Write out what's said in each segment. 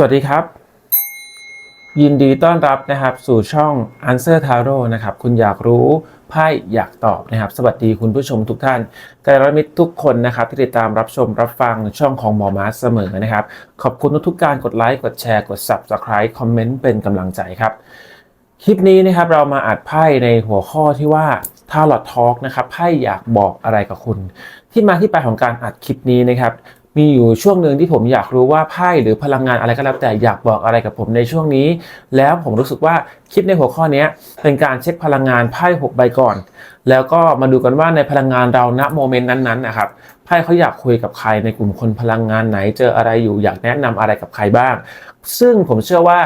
สวัสดีครับ ยินดีต้อนรับนะครับสู่ช่อง Answer Tarot นะครับ คุณอยากรู้ไพ่อยากตอบนะครับ สวัสดีคุณผู้ชมทุกท่านกัลยาณมิตรทุกคนนะครับ ที่ติดตามรับชมรับฟังช่องของหมอมาสเสมอนะครับ ขอบคุณทุกการกดไลค์กดแชร์กด Subscribe คอมเมนต์เป็นกำลังใจครับ คลิปนี้นะครับเรามาอัดไพ่ในหัวข้อที่ว่าทาร์ลอตทอ l k นะครับไพ่อยากบอกอะไรกับคุณ ที่มาที่ไปของการอัดคลิปนี้นะครับ มีอยู่ช่วงหนึ่งที่ผมอยากรู้ว่าไพ่หรือพลังงานอะไรก็แล้วแต่อยากบอกอะไรกับผมในช่วงนี้ แล้วผมรู้สึกว่าคลิปในหัวข้อนี้เป็นการเช็คพลังงานไพ่หกใบก่อน แล้วก็มาดูกันว่าในพลังงานเราณโมเมนต์นั้นๆนะครับไพ่เขาอยากคุยกับใครในกลุ่มคนพลังงานไหนเจออะไรอยู่อยากแนะนำอะไรกับใครบ้าง ซึ่งผมเชื่อว่า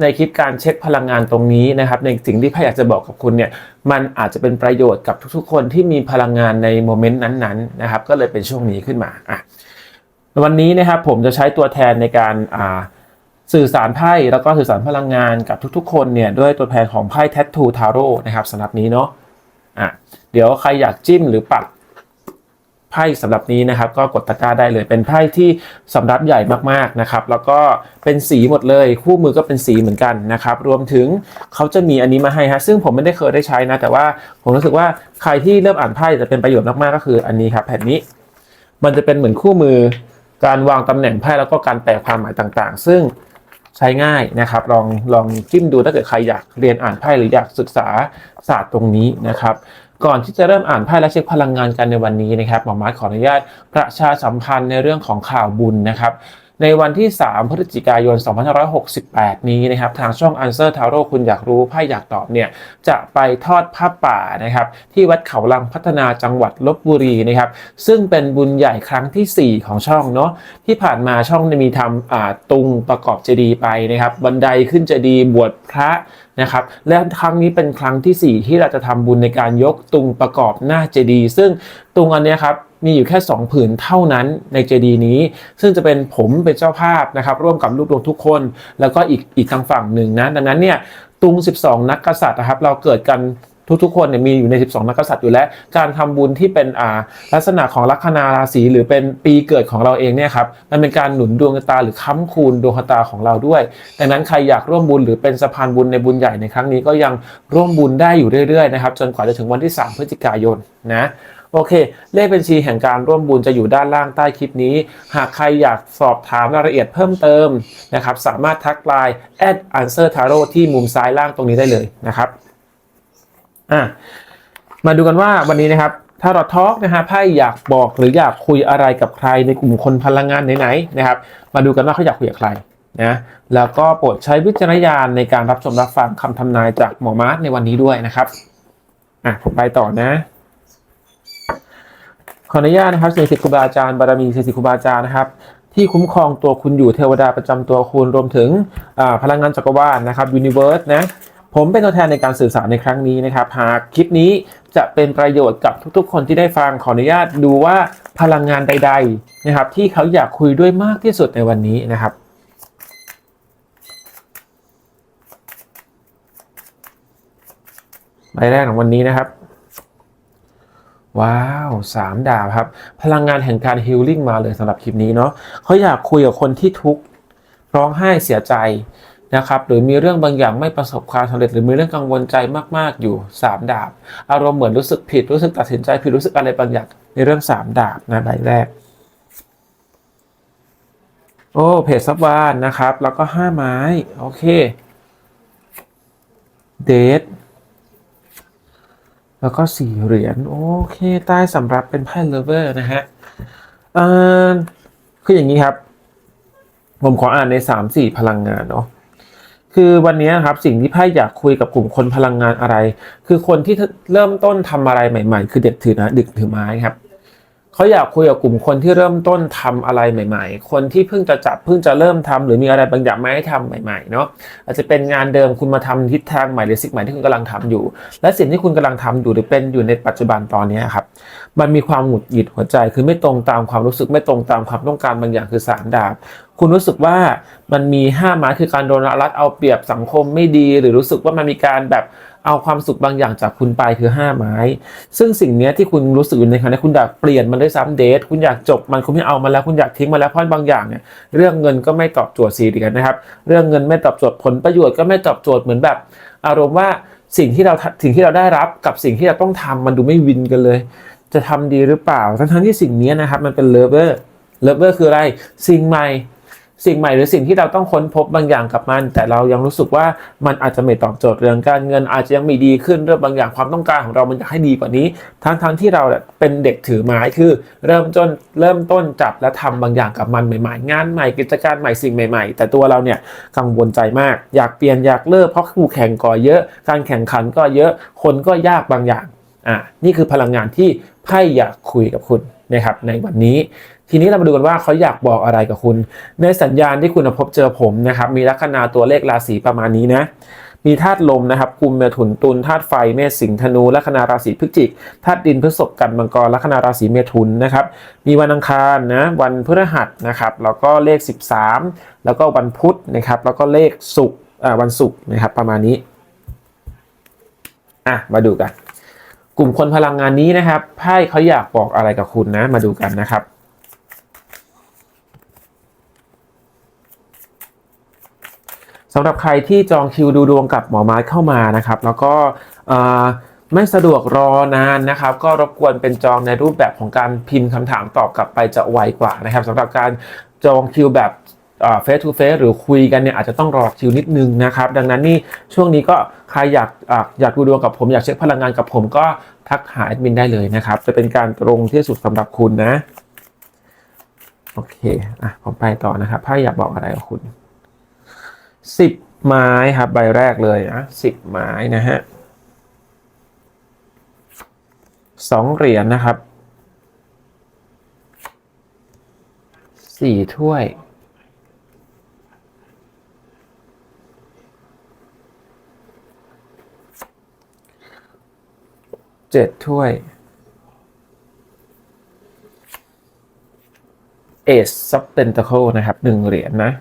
ในคลิปการเช็คพลังงานตรงนี้นะครับ ในสิ่งที่ไพ่อยากจะบอกกับคุณเนี่ยมันอาจจะเป็นประโยชน์กับทุกๆ คนที่มีพลังงานในโมเมนต์นั้นๆนะครับ ก็เลยเป็นช่วงนี้ขึ้นมาอะ วันนี้นะครับผมจะใช้ตัวแทนในการอ่าสื่อสารไพ่แล้วก็สื่อสารพลังงานกับทุกๆ คนเนี่ยด้วยตัวแทนของไพ่แท t ทูทาโร่นะครับสำหรับนี้เนาะอะเดี๋ยวใครอยากจิ้มหรือปักไพ่สำหรับนี้นะครับ ก็กดตะกร้าได้เลยเป็นไพ่ที่สำรับใหญ่มากๆนะครับ แล้วก็เป็นสีหมดเลยคู่มือก็เป็นสีเหมือนกันนะครับ รวมถึงเขาจะมีอันนี้มาให้ฮะซึ่งผมไม่ได้เคยได้ใช้นะ แต่ว่าผมรู้สึกว่าใครที่เริ่มอ่านไพ่จะเป็นประโยชน์มากๆก็คืออันนี้ครับแผ่นนี้ มันจะเป็นเหมือนคู่มือ การวางตำแหน่งไพ่แล้วก็การแปลความหมายต่างๆ ซึ่งใช้ง่ายนะครับ ลองลองจิ้มดูถ้าเกิดใครอยากเรียนอ่านไพ่หรืออยากศึกษาศาสตร์ตรงนี้นะครับ ก่อนที่จะเริ่มอ่านไพ่และเช็คพลังงานกันในวันนี้นะครับหมอมาร์ขออนุญาตประชาสัมพันธ์ในเรื่องของข่าวบุญนะครับ ในวันที่ 3 พฤศจิกายน 2568 นี้นะครับ ทางช่อง Answer t a r o คุณอยากรู้ไพ่อยากตอบเนี่ย จะไปทอดผ้าป่านะครับ ที่วัดเขาลังพัฒนาจังหวัดลบบุรีนะครับ ซึ่งเป็นบุญใหญ่ครั้งที่ 4 ของช่องเนาะที่ผ่านมาช่องมีทำตุงประกอบเจดีย์ไปนะครับ บันไดขึ้นเจดีย์บวชพระนะครับและครั้งนี้เป็นครั้งที่ 4 ที่เราจะทำบุญในการยกตุงประกอบหน้าเจดีย์ซึ่งตุงอันนี้ครับ มีอยู่แค่ 2 ผืนเท่านั้นในเจดีย์นี้ ซึ่งจะเป็นผมเป็นเจ้าภาพนะครับ ร่วมกับลูกดวงทุกคน แล้วก็อีกอีกทางฝั่งหนึ่งนะ ดังนั้นเนี่ยตุง 12 นักกษัตริย์นะครับ เราเกิดกันทุกๆคนเนี่ยมีอยู่ใน 12 นักกษัตริย์อยู่แล้ว การทำบุญที่เป็นอ่าลักษณะของลัคนาราศีหรือเป็นปีเกิดของเราเองเนี่ยครับมันเป็นการหนุนดวงตาหรือค้ำคูณดวงตาของเราด้วย ดังนั้นใครอยากร่วมบุญหรือเป็นสะพานบุญในบุญใหญ่ในครั้งนี้ก็ยังร่วมบุญได้อยู่เรื่อยๆนะครับจนกว่าจะถึงวันที่ 3 พฤศจิกายนนะ โอเค เลขบัญชีแห่งการร่วมบุญจะอยู่ด้านล่างใต้คลิปนี้ หากใครอยากสอบถามรายละเอียดเพิ่มเติมนะครับ สามารถทักไลน์ at answer tarot ที่มุมซ้ายล่างตรงนี้ได้เลยนะครับอะมาดูกันว่าวันนี้นะครับถ้าเราทอล์กนะฮะไพ่อยากบอกหรืออยากคุยอะไรกับใครในกลุ่มคนพลังงานไหนๆนะครับ มาดูกันว่าเขาอยากคุยกับใครนะแล้วก็โปรดใช้วิจารณญาณในการรับชมรับฟังคำทำนายจากหมอมาร์ทในวันนี้ด้วยนะครับอะผมไปต่อนะ ขออนุญาตนะครับสิ่งศักดิ์ครูบาอาจารย์บารมีสิ่งศักดิ์ครูบาอาจารย์นะครับที่คุ้มครองตัวคุณอยู่เทวดาประจำตัวคุณรวมถึงพลังงานจักรวาลนะครับยูนิเวิร์สนะผมเป็นตัวแทนในการสื่อสารในครั้งนี้นะครับ หากคลิปนี้จะเป็นประโยชน์กับทุกๆ คนที่ได้ฟังขออนุญาตดูว่าพลังงานใด ๆ นะครับ ที่เขาอยากคุยด้วยมากที่สุดในวันนี้นะครับใบแรกของวันนี้นะครับ ว้าวสามดาบครับ พลังงานแห่งการฮิลลิ่งมาเลยสำหรับคลิปนี้เนาะเขาอยากคุยกับคนที่ทุกข์ร้องไห้เสียใจนะครับหรือมีเรื่องบางอย่างไม่ประสบความสำเร็จ หรือมีเรื่องกังวลใจมากๆอยู่สามดาบ อารมณ์เหมือนรู้สึกผิดรู้สึกตัดสินใจผิดรู้สึกอะไรบางอย่างในเรื่องสามดาบนะใบแรก โอ้เพจซับวานนะครับ แล้วก็ห้าไม้ โอเคเดท แล้วก็สี่เหรียญโอเค ใต้สำรับเป็นไพ่เลเวอร์นะฮะเอ่อคืออย่างนี้ครับ ผมขออ่านในสามสี่พลังงานเนาะคือวันนี้ครับสิ่งที่ไพ่อยากคุยกับกลุ่มคนพลังงานอะไร คือคนที่เริ่มต้นทำอะไรใหม่ ๆ คือเด็กถือนะดึกถือไม้ครับ เขาอยากคุยกับกลุ่มคนที่เริ่มต้นทำอะไรใหม่ ๆ คนที่เพิ่งจะจับเพิ่งจะเริ่มทำหรือมีอะไรบางอย่างไม่ให้ทำใหม่ๆเนาะอาจจะเป็นงานเดิมคุณมาทำทิศทางใหม่หรือสิ่งใหม่ที่คุณกำลังทำอยู่ และสิ่งที่คุณกำลังทำอยู่หรือเป็นอยู่ในปัจจุบันตอนนี้ครับมันมีความหงุดหงิดหัวใจ คือไม่ตรงตามความรู้สึกไม่ตรงตามความต้องการบางอย่างคือสามดาบคุณรู้สึกว่ามันมีห้าไม้คือการโดนรัดเอาเปรียบสังคมไม่ดี หรือรู้สึกว่ามันมีการแบบ เอาความสุขบางอย่างจากคุณไปคือห้าไม้ ซึ่งสิ่งนี้ที่คุณรู้สึกอยู่ในขณะนี้คุณอยากเปลี่ยนมันด้วยซ้ำเดทคุณอยากจบมันคุณไม่เอามันแล้วคุณอยากทิ้งมันแล้วเพราะบางอย่างเนี่ยเรื่องเงินก็ไม่ตอบโจทย์สี่เหรียญนะครับ เรื่องเงินไม่ตอบโจทย์ผลประโยชน์ก็ไม่ตอบโจทย์เหมือนแบบ อารมณ์ว่าสิ่งที่เราสิ่งที่เราได้รับกับสิ่งที่เราต้องทำมันดูไม่วินกันเลย จะทำดีหรือเปล่าทั้งๆที่สิ่งนี้นะครับมันเป็นเลเวอร์เลเวอร์คืออะไรสิ่งใหม่ สิ่งใหม่หรือสิ่งที่เราต้องค้นพบบางอย่างกับมัน แต่เรายังรู้สึกว่ามันอาจจะไม่ตอบโจทย์เรื่องการเงินอาจจะยังมีดีขึ้นเรื่องบางอย่างความต้องการของเรามันอยากให้ดีกว่านี้ ทั้งทั้งที่เราเป็นเด็กถือไม้คือ เริ่มต้นเริ่มต้นจับและทำบางอย่างกับมันใหม่ๆ งานใหม่กิจการใหม่สิ่งใหม่ๆ แต่ตัวเราเนี่ยกังวลใจมาก อยากเปลี่ยนอยากเลิกเพราะคู่แข่งก็เยอะ การแข่งขันก็เยอะคนก็ยากบางอย่างอ่านี่คือพลังงานที่ไพ่อยากคุยกับคุณนะครับในวันนี้ ทีนี้เรามาดูกันว่าเขาอยากบอกอะไรกับคุณ ในสัญญาณที่คุณพบเจอผมนะครับ มีลัคนาตัวเลขราศีประมาณนี้นะ มีธาตุลมนะครับกุมเมถุนตุลธาตุไฟเมษสิงห์ธนูลัคนาราศีพฤศจิกธาตุดินพฤษภกันมังกรลัคนาราศีเมถุนนะครับ มีวันอังคารนะวันพฤหัสนะครับแล้วก็เลข 13 แล้วก็วันพุธนะครับ แล้วก็เลขศุกร์วันศุกร์นะครับประมาณนี้อะมาดูกัน กลุ่มคนพลังงานนี้นะครับไพ่เขาอยากบอกอะไรกับคุณนะ มาดูกันนะครับ สำหรับใครที่จองคิวดูดวงกับหมอไม้เข้ามานะครับ แล้วก็ไม่สะดวกรอนานนะครับ ก็รบกวนเป็นจองในรูปแบบของการพิมพ์คำถามตอบกลับไปจะไวกว่านะครับสำหรับการจองคิวแบบเฟสทูเฟสหรือคุยกันเนี่ยอาจจะต้องรอคิวนิดนึงนะครับ ดังนั้นนี่ช่วงนี้ก็ใครอยากออยากดูดวงกับผมอยากเช็คพลังงานกับผมก็ทักหาแอดมินได้เลยนะครับ จะเป็นการตรงที่สุดสำหรับคุณนะ โอเคอะผมไปต่อนะครับไพ่อยากบอกอะไรกับคุณ สิบไม้ครับใบแรกเลยนะสิบไม้นะฮะสองเหรียญนะครับสี่ถ้วยเจ็ดถ้วย เอสซับเ e นต c เคิลนะครับหนึ่งเหรียญนะ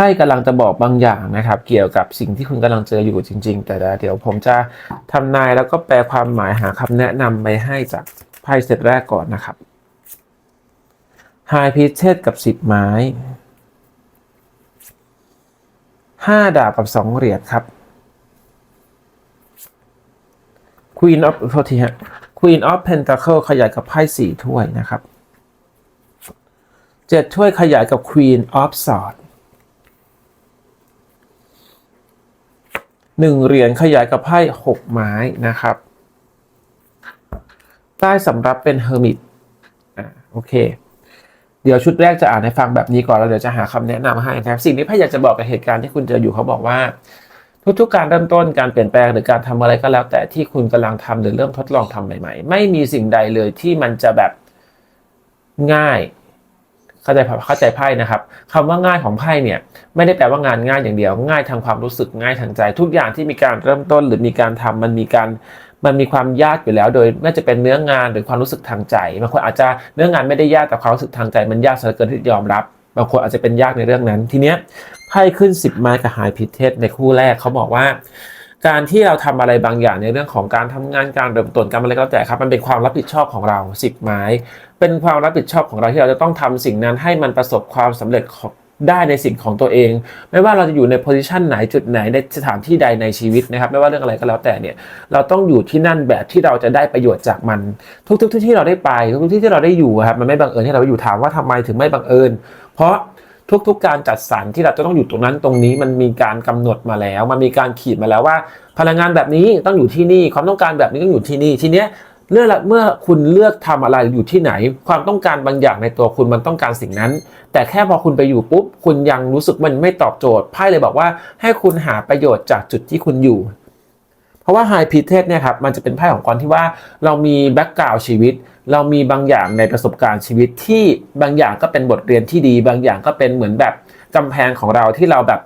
ไพ่กำลังจะบอกบางอย่างนะครับ เกี่ยวกับสิ่งที่คุณกำลังเจออยู่จริง ๆ แต่เดี๋ยวผมจะทำนายแล้วก็แปลความหมายหาคำแนะนำไปให้จากไพ่เซตแรกก่อนนะครับ High p i t กับ10ไม้5ดาบกับ2เหรียญครับ Queen of โทษทีฮะ Queen of Pentacle ขยายกับไพ่4ถ้วยนะครับ7ถ้วยขยายกับ Queen of Swords หนึ่งเหรียญขยายกับไพ่หกไม้นะครับใต้สำรับเป็นเฮอร์มิตอ่าโอเค เดี๋ยวชุดแรกจะอ่านให้ฟังแบบนี้ก่อนแล้วเดี๋ยวจะหาคำแนะนำให้นะครับ สิ่งที่ไพ่อยากจะบอกกับเหตุการณ์ที่คุณเจออยู่เขาบอกว่า ทุกๆ การเริ่มต้นการเปลี่ยนแปลงหรือการทำอะไรก็แล้ว แต่ที่คุณกำลังทำหรือเริ่มทดลองทำใหม่ ๆ ไม่มีสิ่งใดเลยที่มันจะแบบง่าย เข้าใจเข้าใจไพ่นะครับคำว่าง่ายของไพ่เนี่ยไม่ได้แปลว่างานง่ายอย่างเดียว ง่ายทางความรู้สึกง่ายทางใจ ทุกอย่างที่มีการเริ่มต้นหรือมีการทำมันมีการมันมีความยากอยู่แล้ว โดยไม่ว่าจะเป็นเนื้องานหรือความรู้สึกทางใจบางคนอาจจะเนื้องานไม่ได้ยากแต่ความรู้สึกทางใจ มันยากเสียเกินที่ยอมรับบางคนอาจจะเป็นยากในเรื่องนั้น ทีเนี้ยไพ่ขึ้น 10 ไม้กับหายพิเทศในคู่แรกเขาบอกว่า การที่เราทำอะไรบางอย่างในเรื่องของการทำงานการเริ่มต้นการอะไรก็แล้วแต่ครับ มันเป็นความรับผิดชอบของเรา 10 ไม้ เป็นความรับผิดชอบของเราที่เราจะต้องทำสิ่งนั้นให้มันประสบความสำเร็จของได้ในสิ่งของตัวเอง ไม่ว่าเราจะอยู่ในโพสิชันไหนจุดไหนในสถานที่ใดในชีวิตนะครับ ไม่ว่าเรื่องอะไรก็แล้วแต่เนี่ย เราต้องอยู่ที่นั่นแบบที่เราจะได้ประโยชน์จากมัน ทุกๆที่ที่เราได้ไปทุกๆที่ที่เราได้อยู่ครับมันไม่บังเอิญที่เราอยู่ถามว่าทำไมถึงไม่บังเอิญ เพราะทุกๆ การจัดสรรที่เราจะต้องอยู่ตรงนั้นตรงนี้มันมีการกำหนดมาแล้ว มันมีการขีดมาแล้วว่า พลังงานแบบนี้ต้องอยู่ที่นี่ความต้องการแบบนี้ต้องอยู่ที่นี่ทีเนี้ย เลือกเมื่อคุณเลือกทำอะไรอยู่ที่ไหน ความต้องการบางอย่างในตัวคุณมันต้องการสิ่งนั้น แต่แค่พอคุณไปอยู่ปุ๊บ คุณยังรู้สึกมันไม่ตอบโจทย์ไพ่เลยบอกว่าให้คุณหาประโยชน์จากจุดที่คุณอยู่ เพราะว่าไฮพีเทสเนี่ยครับมันจะเป็นไพ่ของกรที่ว่าเรามีแบ็กกราวชีวิต เรามีบางอย่างในประสบการณ์ชีวิตที่บางอย่างก็เป็นบทเรียนที่ดี บางอย่างก็เป็นเหมือนแบบกำแพงของเราที่เราแบบ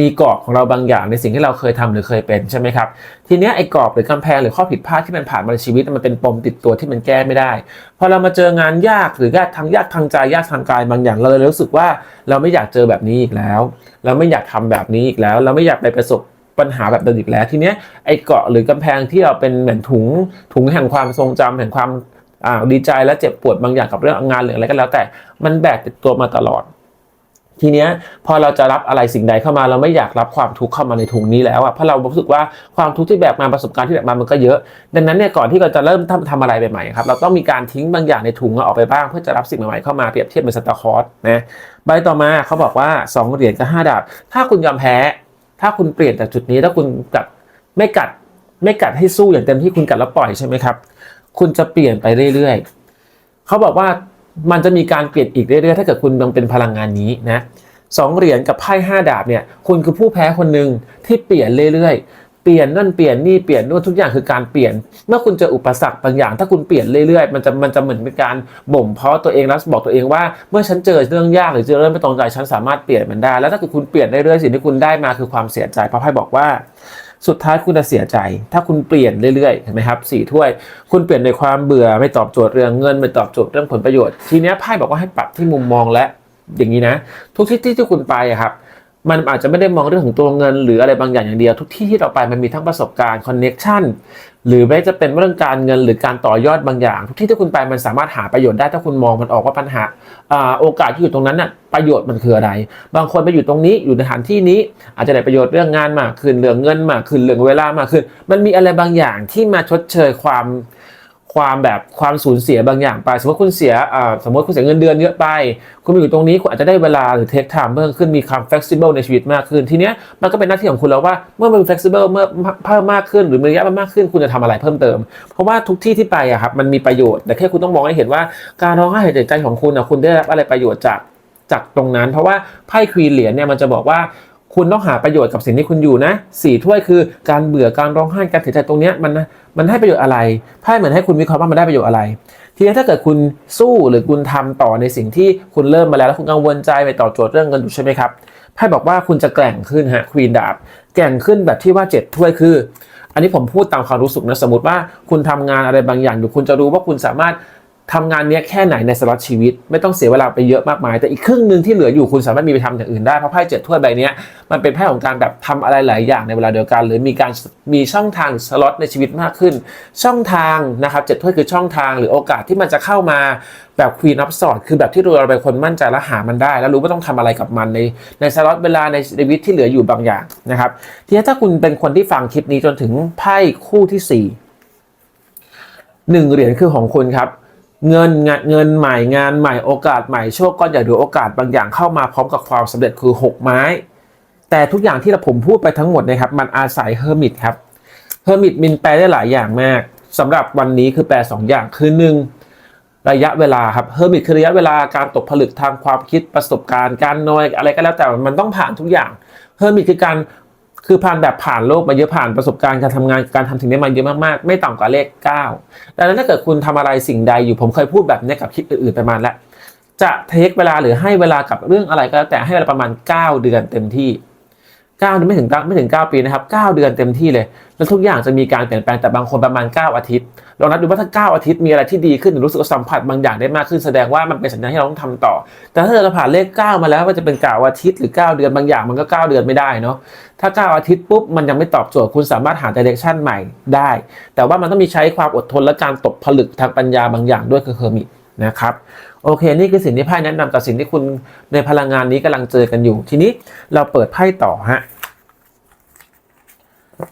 มีกรอบของเราบางอย่างในสิ่งที่เราเคยทำหรือเคยเป็นใช่ไหมครับทีเนี้ยไอ้กรอบหรือกำแพงหรือข้อผิดพลาดที่มันผ่านมาในชีวิตมันเป็นปมติดตัวที่มันแก้ไม่ได้พอเรามาเจองานยากหรือยากทางยากทางใจยากทางกายบางอย่างเราเลยรู้สึกว่าเราไม่อยากเจอแบบนี้อีกแล้ว เราไม่อยากทำแบบนี้อีกแล้ว เราไม่อยากไปประสบปัญหาแบบเดิมอีกแล้ว ทีเนี้ยไอ้เกาะหรือกำแพงที่เราเป็นเหมือนถุงถุงแห่งความทรงจำแห่งความอ่าดีใจและเจ็บปวดบางอย่างกับเรื่องงานหรืออะไรก็แล้วแต่มันแบกติดตัวมาตลอด ทีเนี้ยพอเราจะรับอะไรสิ่งใดเข้ามา เราไม่อยากรับความทุกข์เข้ามาในถุงนี้แล้วอะเพราะเรารู้สึกว่าความทุกข์ที่แบกมาประสบการณ์ที่แบกมามันก็เยอะ ดังนั้นเนี่ยก่อนที่เราจะเริ่มทำทำอะไรใหม่ๆครับเราต้องมีการทิ้งบางอย่างในถุงออกไปบ้างเพื่อจะรับสิ่งใหม่ๆเข้ามาเปรียบเทียบเป็นสตาร์คอร์สนะใบต่อมาเขาบอกว่าสองเหรียญกับห้าดาบถ้าคุณยอมแพ้ ถ้าคุณเปลี่ยนจากจุดนี้ถ้าคุณกัดไม่กัดไม่กัดให้สู้อย่างเต็มที่คุณกัดแล้วปล่อยใช่ไหมครับคุณจะเปลี่ยนไปเรื่อยๆเขาบอกว่ามันจะมีการเปลี่ยนอีกเรื่อยๆ ถ้าเกิดคุณยังเป็นพลังงานนี้นะ สองเหรียญกับไพ่ห้าดาบเนี่ยคุณคือผู้แพ้คนหนึ่งที่เปลี่ยนเรื่อยๆ เปลี่ยนนั่นเปลี่ยนนี่เปลี่ยนนู่นทุกอย่างคือการเปลี่ยน เมื่อคุณเจออุปสรรคบางอย่าง ถ้าคุณเปลี่ยนเรื่อยๆ มันจะมันจะเหมือนเป็นการบ่มเพาะตัวเองแล้วบอกตัวเองว่า เมื่อฉันเจอเรื่องยากหรือเจอเรื่องไม่ตรงใจฉันสามารถเปลี่ยนมันได้ แล้วถ้าเกิดคุณเปลี่ยนเรื่อยๆสิ่งที่คุณได้มาคือความเสียใจเพราะไพ่บอกว่าสุดท้ายคุณจะเสียใจ ถ้าคุณเปลี่ยนเรื่อยๆเห็นไหมครับสี่ถ้วย คุณเปลี่ยนในความเบื่อไม่ตอบโจทย์เรื่องเงินไม่ตอบโจทย์เรื่องผลประโยชน์ ทีนี้ไพ่บอกว่าให้ปรับที่มุมมองและ อย่างนี้นะ ทุกที่ที่ที่คุณไปอะครับ มันอาจจะไม่ได้มองเรื่องของตัวเงิน หรืออะไรบางอย่างอย่างเดียว ทุกที่ที่เราไปมันมีทั้งประสบการณ์คอนเน็ชันหรือไม่จะเป็นเรื่องการเงินหรือการต่อยอดบางอย่าง ทุกที่ที่คุณไปมันสามารถหาประโยชน์ได้ถ้าคุณมองมันออกว่าปัญหาอ่าโอกาสที่อยู่ตรงนั้นน่ะประโยชน์มันคืออะไร บางคนไปอยู่ตรงนี้อยู่ในสถานที่นี้ อาจจะได้ประโยชน์เรื่องงานมากขึ้นเรื่องเงินมากขึ้นเรื่องเวลามากขึ้น มันมีอะไรบางอย่างที่มาชดเชยความ ความแบบความสูญเสียบางอย่างไป สมมติคุณเสียสมมติคุณเสียเงินเดือนเยอะไป คุณมาอยู่ตรงนี้คุณอาจจะได้เวลาหรือเทคไทม์เพิ่มขึ้นมีความ flexible ในชีวิตมากขึ้น ทีเนี้ยมันก็เป็นหน้าที่ของคุณแล้วว่าเมื่อมัน flexible เมื่อเพิ่มมากขึ้นหรือมีระยะมันมากขึ้น คุณจะทำอะไรเพิ่มเติม เพราะว่าทุกที่ที่ไปอะครับมันมีประโยชน์แต่แค่คุณต้องมองให้เห็นว่าการร้องไห้หายใจของคุณอะคุณได้รับอะไรประโยชน์จากจากตรงนั้น เพราะว่าไพ่ควีนเหรียญเนี่ยมันจะบอกว่า คุณต้องหาประโยชน์กับสิ่งที่คุณอยู่นะสี่ถ้วยคือการเบื่อการร้องไห้การเสียใจตรงนี้มันมันให้ประโยชน์อะไรไพ่เหมือนให้คุณวิเคราะห์ว่ามันได้ประโยชน์อะไร ทีนี้ถ้าเกิดคุณสู้หรือคุณทำต่อในสิ่งที่คุณเริ่มมาแล้วแล้วคุณกังวลใจไปต่อโจทย์เรื่องเงินอยู่ใช่ไหมครับไพ่บอกว่าคุณจะแกร่งขึ้นฮะควีนดาบแกร่งขึ้นแบบที่ว่าเจ็ดถ้วยคือ อันนี้ผมพูดตามความรู้สึกนะสมมติว่าคุณทำงานอะไรบางอย่างอยู่คุณจะรู้ว่าคุณสามารถ ทำงานเนี้ยแค่ไหนในสล็อตชีวิต ไม่ต้องเสียเวลาไปเยอะมากมาย แต่อีกครึ่งหนึ่งที่เหลืออยู่คุณสามารถมีไปทำอย่างอื่นได้ เพราะไพ่เจ็ดถ้วยใบนี้มันเป็นไพ่ของการแบบทำอะไรหลายอย่างในเวลาเดียวกัน หรือมีการมีช่องทางสล็อตในชีวิตมากขึ้น ช่องทางนะครับเจ็ดถ้วยคือช่องทางหรือโอกาสที่มันจะเข้ามาแบบ Queen of Swords คือแบบที่เราเป็นคนมั่นใจและหามันได้ แล้วรู้ว่าต้องทำอะไรกับมันในในสล็อตเวลาในชีวิตที่เหลืออยู่บางอย่างนะครับทีนี้ถ้าคุณเป็นคนที่ฟังคลิปนี้จนถึงไพ่คู่ที่สี่หนึ่งเหรียญคือของคุณครับ เงินงานเงินใหม่งานใหม่โอกาสใหม่โชคก้อนใหญ่หรือโอกาสบางอย่างเข้ามาพร้อมกับความสำเร็จคือ 6 ไม้ แต่ทุกอย่างที่เราผมพูดไปทั้งหมดนะครับ มันอาศัยเฮอร์มิตครับเฮอร์มิตมินแปลได้หลายอย่างมากสำหรับวันนี้คือแปล 2 อย่างคือหนึ่งระยะเวลาครับเฮอร์มิตคือระยะเวลาการตกผลึกทางความคิดประสบการณ์การนอยอะไรก็แล้วแต่มันต้องผ่านทุกอย่างเฮอร์มิตคือการ คือผ่านแบบผ่านโลกมาเยอะผ่านประสบการณ์การทำงานการทำสิ่งนี้มาเยอะมากๆ ไม่ต่ำกว่าเลข 9 ดังนั้นถ้าเกิดคุณทำอะไรสิ่งใดอยู่ผมเคยพูดแบบนี้กับคลิปอื่นๆไปมาแล้วจะเทคเวลาหรือให้เวลากับเรื่องอะไรก็แล้วแต่ให้เวลาประมาณ 9 เดือนเต็มที่ 9เดือนไม่ถึงไม่ถึง 9 ปีนะครับ 9 เดือนเต็มที่เลย แล้วทุกอย่างจะมีการเปลี่ยนแปลงแต่บางคนประมาณ 9 อาทิตย์ลองนับดูว่าถ้า 9 อาทิตย์มีอะไรที่ดีขึ้นรู้สึกว่าสัมผัสบางอย่างได้มากขึ้นแสดงว่ามันเป็นสัญญาณที่เราต้องทำต่อ แต่ถ้าเราผ่านเลข 9 มาแล้วว่าจะเป็น9อาทิตย์หรือ 9 เดือนบางอย่างมันก็ 9 เดือนไม่ได้เนาะถ้า 9 อาทิตย์ปุ๊บมันยังไม่ตอบโจทย์คุณสามารถหาดิเรกชันใหม่ได้ แต่ว่ามันต้องมีใช้ความอดทนและการตกผลึกทางปัญญาบางอย่างด้วยคือเฮอร์มิตนะครับโอเค นี่คือสิ่งที่ไพ่แนะนำกับสิ่งที่คุณในพลังงานนี้กำลังเจอกันอยู่ ทีนี้เราเปิดไพ่ต่อฮะ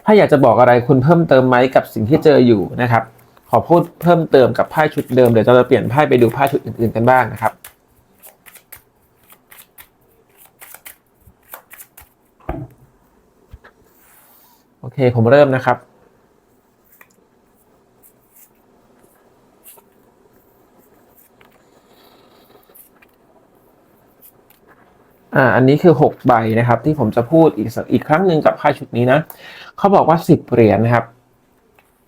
ถ้าอยากจะบอกอะไรคุณเพิ่มเติมไหมกับสิ่งที่เจออยู่นะครับ ขอพูดเพิ่มเติมกับไพ่ชุดเดิมเดี๋ยวเราจะเปลี่ยนไพ่ไปดูไพ่ชุดอื่นๆกันบ้างนะครับโอเค ผมเริ่มนะครับ อ่าอันนี้คือ 6 ใบนะครับ ที่ผมจะพูดอีกสักอีกครั้งหนึ่งกับไพ่ชุดนี้นะเขาบอกว่า 10 เหรียญนะครับ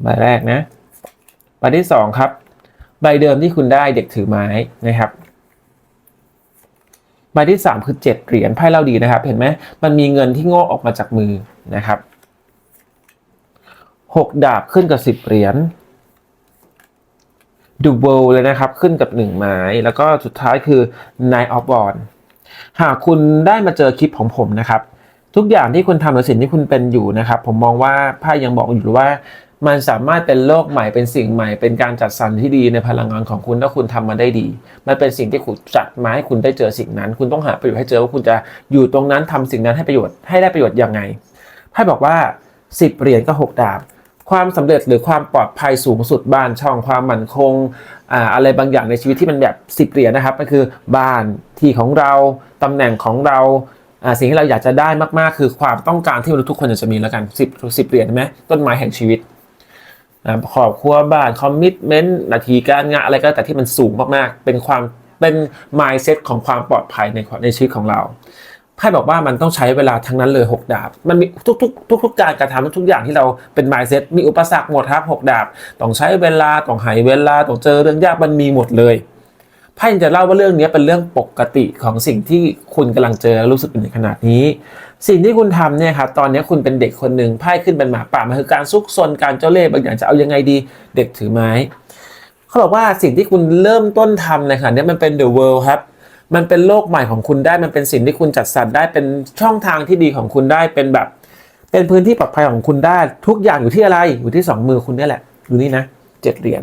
ใบแรกนะใบที่ 2 ครับ ใบเดิมที่คุณได้เด็กถือไม้นะครับใบที่ 3 คือ 7 เหรียญไพ่เล่าดีนะครับ เห็นไหมมันมีเงินที่งอกออกมาจากมือนะครับ 6 ดาบขึ้นกับ 10 เหรียญดูโบเลยนะครับ ขึ้นกับ 1 ไม้ แล้วก็สุดท้ายคือ Nine of Wands หากคุณได้มาเจอคลิปของผมนะครับ ทุกอย่างที่คุณทำหรือสิ่งที่คุณเป็นอยู่นะครับ ผมมองว่าไพ่ยังบอกอยู่ว่า มันสามารถเป็นโลกใหม่เป็นสิ่งใหม่ เป็นการจัดสรรที่ดีในพลังงานของคุณถ้าคุณทำมาได้ดี มันเป็นสิ่งที่คุณจัดมาให้คุณได้เจอสิ่งนั้น คุณต้องหาประโยชน์ให้เจอว่าคุณจะอยู่ตรงนั้นทำสิ่งนั้นให้ประโยชน์ให้ได้ประโยชน์ยังไงไพ่บอกว่า 10เหรียญก็6ดาบ ความสำเร็จหรือความปลอดภัยสูงสุดบ้านช่องความมั่นคงอ่าอะไรบางอย่างในชีวิตที่มันแบบ10เหรียญนะครับมันคือบ้านที่ของเราตำแหน่งของเราอ่าสิ่งที่เราอยากจะได้มากๆ คือความต้องการที่มนุษย์ทุกคนอยากจะมีแล้วกัน10 10เหรียญใช่ไหมต้นไม้แห่งชีวิตนะครอบครัวบ้านคอมมิชเมนต์นาทีการงานอะไรก็แต่ที่มันสูงมากๆ เป็นความเป็น mindset ของความปลอดภัยในในชีวิตของเรา ไพ่บอกว่ามันต้องใช้เวลาทั้งนั้นเลย 6 ดาบ มันมีทุกๆทุกๆการกระทำทุกอย่างที่เราเป็น mindset มีอุปสรรคหมดครับ 6 ดาบ ต้องใช้เวลา ต้องหายเวลา ต้องเจอเรื่องยากมันมีหมดเลยไพ่จะเล่าว่าเรื่องนี้เป็นเรื่องปกติของสิ่งที่คุณกำลังเจอรู้สึกเป็นในขนาดนี้ สิ่งที่คุณทำเนี่ยครับตอนนี้คุณเป็นเด็กคนหนึ่งไพ่ขึ้นเป็นหมาป่ามันคือการซุกซนการเจ้าเล่ห์บางอย่างจะเอายังไงดีเด็กถือไม้ เขาบอกว่าสิ่งที่คุณเริ่มต้นทำในขณะนี้มันเป็น the world ครับ มันเป็นโลกใหม่ของคุณได้ มันเป็นสิ่งที่คุณจัดสรรได้ เป็นช่องทางที่ดีของคุณได้ เป็นแบบ เป็นพื้นที่ปลอดภัยของคุณได้ ทุกอย่างอยู่ที่อะไร อยู่ที่สองมือคุณนี่แหละ อยู่นี่นะเจ็ดเหรียญ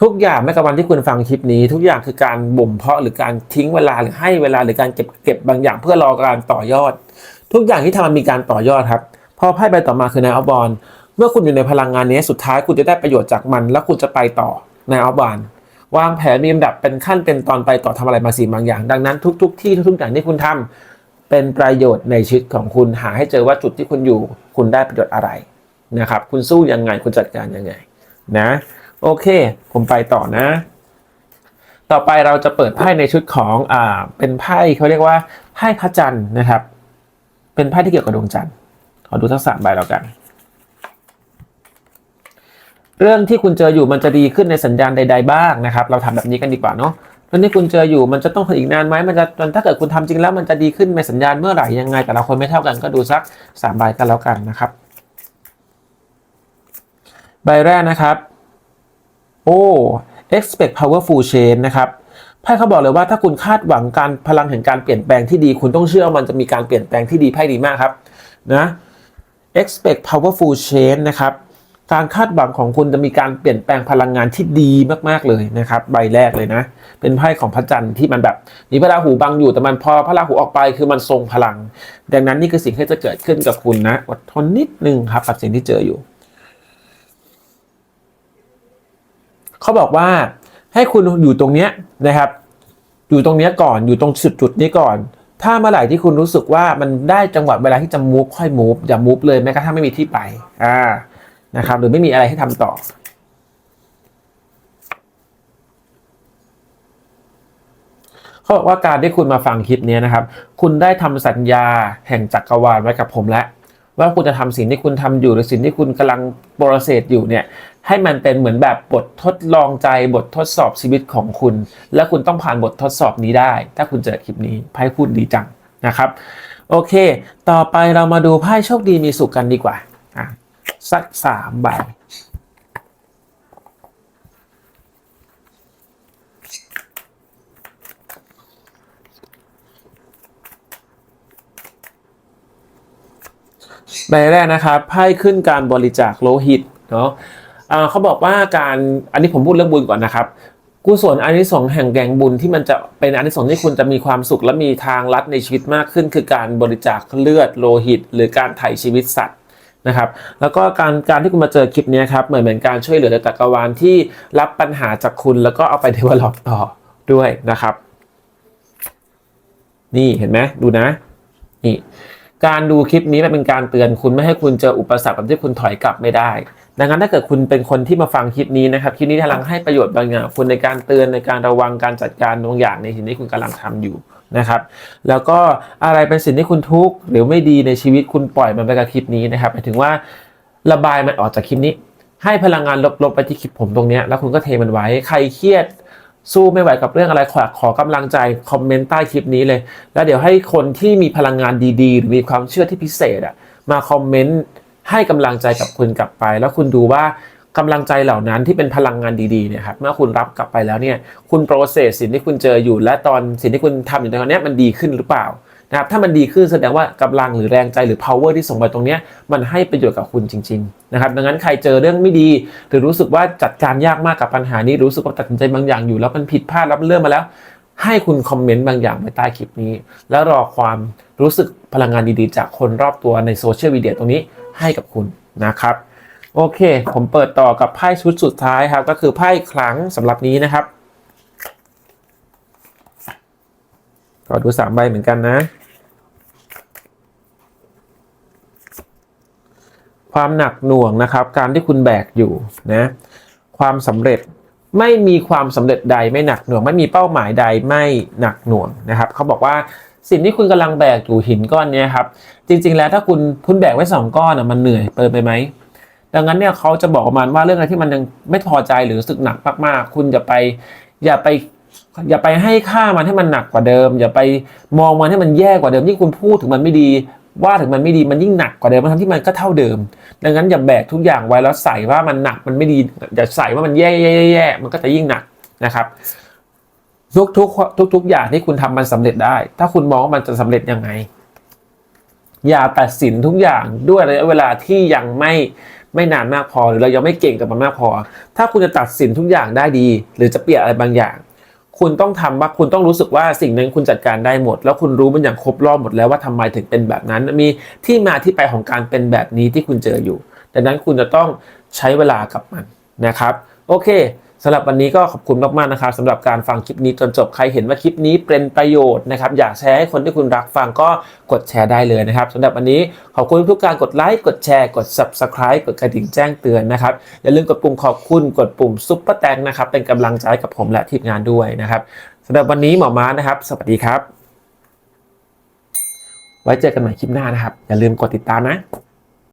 ทุกอย่างแม้กระทั่วันที่คุณฟังคลิปนี้ ทุกอย่างคือการบ่มเพาะหรือการทิ้งเวลาหรือให้เวลาหรือการเก็บเก็บบางอย่างเพื่อรอการต่อยอด ทุกอย่างที่ทำมันมีการต่อยอดครับ พอไพ่ใบต่อมาคือนายอัลบอลเมื่อคุณอยู่ในพลังงานนี้สุดท้ายคุณจะได้ประโยชน์จากมัน แล้วคุณจะไปต่อนายอัลบอล วางแผนมีลำดับเป็นขั้นเป็นตอนไปต่อทำอะไรมาสิ่บางอย่าง ดังนั้นทุก ๆที่ทุกๆอย่างที่คุณทำเป็นประโยชน์ในชีวิตของคุณหาให้เจอว่าจุดที่คุณอยู่ คุณได้ประโยชน์อะไรนะครับ คุณสู้ยังไงคุณจัดการยังไงนะ โอเค ผมไปต่อนะ ต่อไปเราจะเปิดไพ่ในชุดของอ่าเป็นไพ่เขาเรียกว่าไพ่พระจันทร์นะครับ เป็นไพ่ที่เกี่ยวกับดวงจันทร์ขอดูทั้งสามใบแล้วกัน เรื่องที่คุณเจออยู่มันจะดีขึ้นในสัญญาณใด ๆ บ้างนะครับ เราทำแบบนี้กันดีกว่าเนาะเรื่องที่คุณเจออยู่มันจะต้องอีกนานไหมมันจะมันถ้าเกิดคุณทำจริงแล้วมันจะดีขึ้นในสัญญาณเมื่อไหร่ยังไง แต่ละคนไม่เท่ากันก็ดูสักสามใบกันแล้วกันนะครับ ใบแรกนะครับโอ้ expect powerful change นะครับไพ่เขาบอกเลยว่าถ้าคุณคาดหวังการพลังแห่งการเปลี่ยนแปลงที่ดี คุณต้องเชื่อว่ามันจะมีการเปลี่ยนแปลงที่ดีไพ่ดีมากครับนะ expect powerful change นะครับ การคาดหวังของคุณจะมีการเปลี่ยนแปลงพลังงานที่ดีมากๆเลยนะครับ ใบแรกเลยนะ เป็นไพ่ของพระจันทร์ที่มันแบบมีพระราหูบังอยู่แต่มันพอพระราหูออกไปคือมันทรงพลัง ดังนั้นนี่คือสิ่งที่จะเกิดขึ้นกับคุณนะอดทนนิดนึงครับกับสิ่งที่เจออยู่ เขาบอกว่าให้คุณอยู่ตรงเนี้ยนะครับ อยู่ตรงเนี้ยก่อนอยู่ตรงจุดจุดนี้ก่อน ถ้าเมื่อไหร่ที่คุณรู้สึกว่ามันได้จังหวะเวลาที่จะมูฟค่อยมูฟอย่ามูฟเลยแม้กระทั่งไม่มีที่ไปอ่า นะครับ หรือไม่มีอะไรให้ทำต่อ เขาบอกว่าการที่คุณมาฟังคลิปนี้นะครับ คุณได้ทำสัญญาแห่งจักรวาลไว้กับผมแล้วว่าคุณจะทำสิ่งที่คุณทำอยู่หรือสิ่งที่คุณกำลังโปรเซสอยู่เนี่ยให้มันเป็นเหมือนแบบบททดลองใจบททดสอบชีวิตของคุณ และคุณต้องผ่านบททดสอบนี้ได้ ถ้าคุณเจอคลิปนี้ไพ่พูดดีจังนะครับ โอเค ต่อไปเรามาดูไพ่โชคดีมีสุขกันดีกว่า สักสามใบใบแรกนะครับไพ่ขึ้นการบริจาคโลหิตเนาะเขาบอกว่าการอันนี้ผมพูดเรื่องบุญก่อนนะครับกุศลอานิสงส์แห่งแดงบุญที่มันจะเป็นอานิสงส์ที่คุณจะมีความสุขและมีทางลัดในชีวิตมากขึ้น คือการบริจาคเลือดโลหิต หรือการไถ่ชีวิตสัตว์ นะครับแล้วก็การการที่คุณมาเจอคลิปนี้ครับเหมือนเหมือนการช่วยเหลือในจักรวาลที่รับปัญหาจากคุณแล้วก็เอาไปเดเวลลอปต่อด้วยนะครับ นี่เห็นไหมดูนะนี่การดูคลิปนี้มันเป็นการเตือนคุณไม่ให้คุณเจออุปสรรคแบบที่คุณถอยกลับไม่ได้ ดังนั้นถ้าเกิดคุณเป็นคนที่มาฟังคลิปนี้นะครับคลิปนี้กำลังให้ประโยชน์บางอย่างคุณในการเตือนในการระวังการจัดการบางอย่างในสิ่งที่คุณกำลังทำอยู่ นะครับ แล้วก็อะไรเป็นสิ่งที่คุณทุกข์หรือไม่ดีในชีวิตคุณปล่อยมันไปกับคลิปนี้นะครับหมายถึงว่าระบายมันออกจากคลิปนี้ ให้พลังงานลบๆไปที่คลิปผมตรงนี้แล้วคุณก็เทมันไว้ใครเครียดสู้ไม่ไหวกับเรื่องอะไรขอขอกำลังใจคอมเมนต์ใต้คลิปนี้เลย แล้วเดี๋ยวให้คนที่มีพลังงานดีๆ หรือมีความเชื่อที่พิเศษอะมาคอมเมนต์ให้กำลังใจกับคุณกลับไป แล้วคุณดูว่า กำลังใจเหล่านั้นที่เป็นพลังงานดีๆเนี่ยครับเมื่อคุณรับกลับไปแล้วเนี่ยคุณโปรเซสสิ่งที่คุณเจออยู่ และตอนสิ่งที่คุณทำอยู่ตอนนี้มันดีขึ้นหรือเปล่านะครับถ้ามันดีขึ้นแสดงว่ากำลังหรือแรงใจหรือ power ที่ส่งไปตรงนี้มันให้ประโยชน์กับคุณจริงๆนะครับดังนั้นใครเจอเรื่องไม่ดี หรือรู้สึกว่าจัดการยากมากกับปัญหานี้รู้สึกว่าตัดสินใจบางอย่างอยู่แล้วมันผิดพลาดแล้วมันเลื่อนมาแล้ว ให้คุณคอมเมนต์บางอย่างไว้ใต้คลิปนี้ แล้วรอความรู้สึกพลังงานดีๆ จากคนรอบตัวในโซเชียลมีเดียตรงนี้ให้กับคุณนะครับ โอเค ผมเปิดต่อกับไพ่ชุดสุดท้ายครับ ก็คือไพ่ครั้งสำหรับนี้นะครับก็ดูสามใบเหมือนกันนะ ความหนักหน่วงนะครับ การที่คุณแบกอยู่นะ ความสำเร็จไม่มีความสำเร็จใดไม่หนักหน่วง ไม่มีเป้าหมายใดไม่หนักหน่วงนะครับเขาบอกว่าสิ่งที่คุณกำลังแบกอยู่หินก้อนนี้ครับ จริง ๆ แล้วถ้าคุณคุณแบกไว้สองก้อนอะมันเหนื่อยเปินไปไหม ดังนั้นเนี่ยเขาจะบอกประมาณว่าเรื่องอะไรที่มันยังไม่พอใจหรือสึกหนักมากๆ คุณอย่าไปอย่าไปอย่าไปให้ค่ามันให้มันหนักกว่าเดิม อย่าไปมองมันให้มันแย่กว่าเดิมยิ่งคุณพูดถึงมันไม่ดีว่าถึงมันไม่ดีมันยิ่งหนักกว่าเดิมทั้งที่มันก็เท่าเดิม ดังนั้นอย่าแบกทุกอย่างไว้แล้วใส่ว่ามันหนักมันไม่ดีอย่าใส่ว่ามันแย่แย่แย่มันก็จะยิ่งหนักนะครับทุกทุกทุกทุกอย่างที่คุณทำมันสำเร็จได้ ถ้าคุณมองว่ามันจะสำเร็จยังไง อย่าตัดสินทุกอย่างด้วยระยะเวลาที่ยังไม่ ไม่นานมากพอหรือเรายังไม่เก่งกับมันมากพอ ถ้าคุณจะตัดสินทุกอย่างได้ดี หรือจะเปลี่ยนอะไรบางอย่าง คุณต้องทำว่าคุณต้องรู้สึกว่าสิ่งนั้นคุณจัดการได้หมด แล้วคุณรู้มันอย่างครบรอบหมดแล้วว่าทำไมถึงเป็นแบบนั้น มีที่มาที่ไปของการเป็นแบบนี้ที่คุณเจออยู่ ดังนั้นคุณจะต้องใช้เวลากับมันนะครับ โอเค สำหรับวันนี้ก็ขอบคุณมากๆนะครับสำหรับการฟังคลิปนี้จนจบใครเห็นว่าคลิปนี้เป็นประโยชน์นะครับอยากแชร์ให้คนที่คุณรักฟังก็กดแชร์ได้เลยนะครับสำหรับวันนี้ขอบคุณทุกการกดไลค์กดแชร์กด subscribe กดกระดิ่งแจ้งเตือนนะครับอย่าลืมกดปุ่มขอบคุณกดปุ่มซุปเปอร์แตงนะครับเป็นกำลังใจกับผมและทีมงานด้วยนะครับสำหรับวันนี้หมอม้านะครับ สวัสดีครับ ไว้เจอกันใหม่คลิปหน้านะครับ อย่าลืมกดติดตามนะ